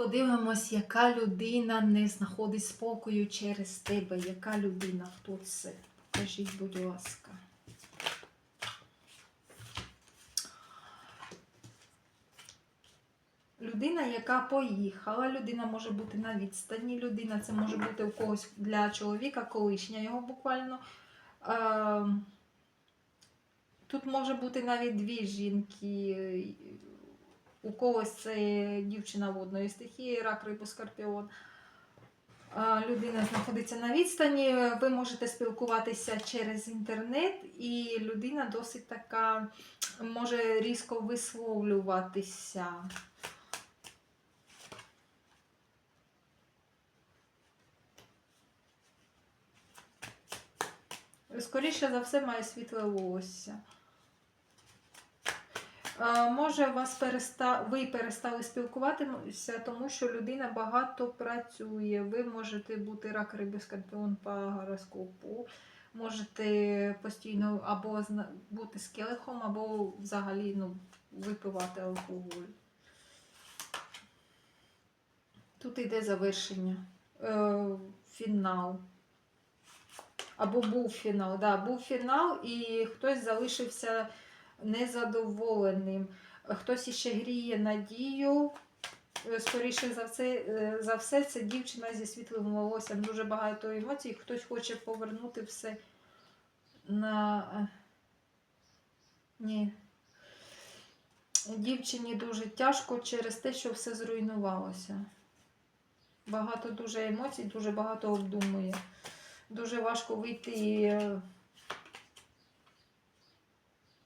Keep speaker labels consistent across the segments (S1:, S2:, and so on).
S1: Подивимось, яка людина не знаходить спокою через тебе. Яка людина? Хто це? Покажіть, будь ласка. Людина, яка поїхала, людина може бути на відстані, людина це може бути у когось для чоловіка, колишня його буквально. Е, Тут може бути навіть дві жінки. У когось це дівчина водної стихії, рак, рибу, скорпіон. Людина знаходиться на відстані, ви можете спілкуватися через інтернет, і людина досить така може різко висловлюватися. Скоріше за все, має світле волосся. Може, вас переста... ви перестали спілкуватися, тому що людина багато працює. Ви можете бути рак риби скорпіон по гороскопу, можете постійно або бути з келихом, або взагалі ну, випивати алкоголь. Тут йде завершення. Е, фінал. Або був фінал. Да, був фінал, і хтось залишився незадоволеним. Хтось іще гріє надію. Е, Скоріше за все, е, за все, це дівчина зі світлим волоссям. Дуже багато емоцій. Хтось хоче повернути все на. е, Ні. Дівчині дуже тяжко через те, що все зруйнувалося. Багато дуже емоцій, дуже багато обдумує. Дуже важко вийти.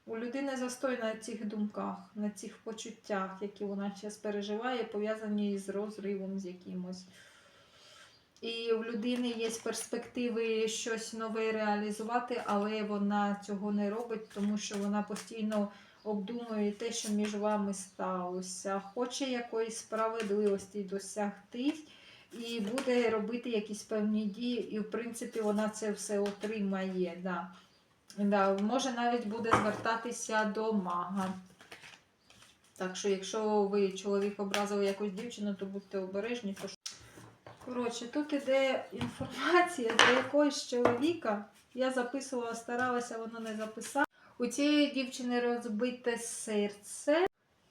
S1: У людини застой на цих думках, на цих почуттях, які вона зараз переживає, пов'язані з розривом з якимось. І в людини є перспективи щось нове реалізувати, але вона цього не робить, тому що вона постійно обдумує те, що між вами сталося. Хоче якоїсь справедливості досягти і буде робити якісь певні дії, і в принципі вона це все отримає. Да. Да, може навіть буде звертатися до мага. Так що, якщо ви чоловік образили якусь дівчину, то будьте обережні. то- Коротше, тут іде інформація для якогось чоловіка. Я записувала, старалася, воно не записала. У цієї дівчини розбите серце.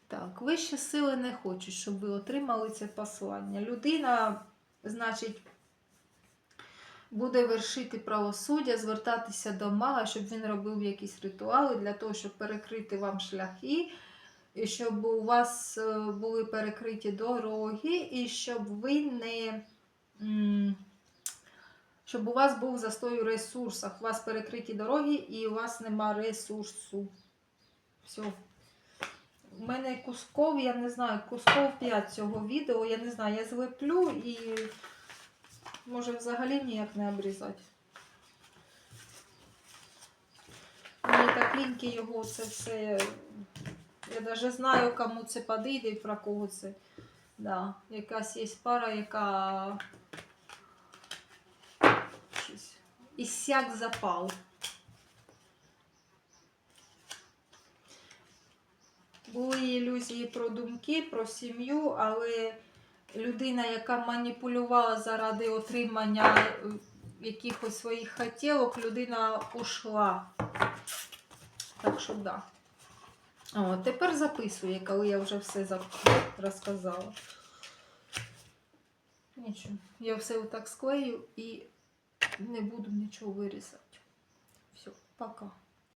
S1: Так, вищі сили не хочуть, щоб ви отримали це послання. Людина, значить, буде вершити правосуддя, звертатися до мага, щоб він робив якісь ритуали для того, щоб перекрити вам шляхи, і щоб у вас е, були перекриті дороги, і щоб ви не. Щоб у вас був застой у ресурсах, у вас перекриті дороги і у вас нема ресурсу. Все. У мене кусков, я не знаю, кусков 5 цього відео, я не знаю, я злеплю і може взагалі ніяк не обрізати. Мені так ліньки його це все. Я навіть знаю, кому це подійде і про кого це. Да. Якась є пара, яка іссяк запал. Були ілюзії про думки, про сім'ю, але людина, яка маніпулювала заради отримання е, якихось своїх хотілок, людина ушла. Так що да. О, тепер записує, коли я вже все розказала. Нічого. Я все отак склею і не буду нічого вирізати. Все, пока.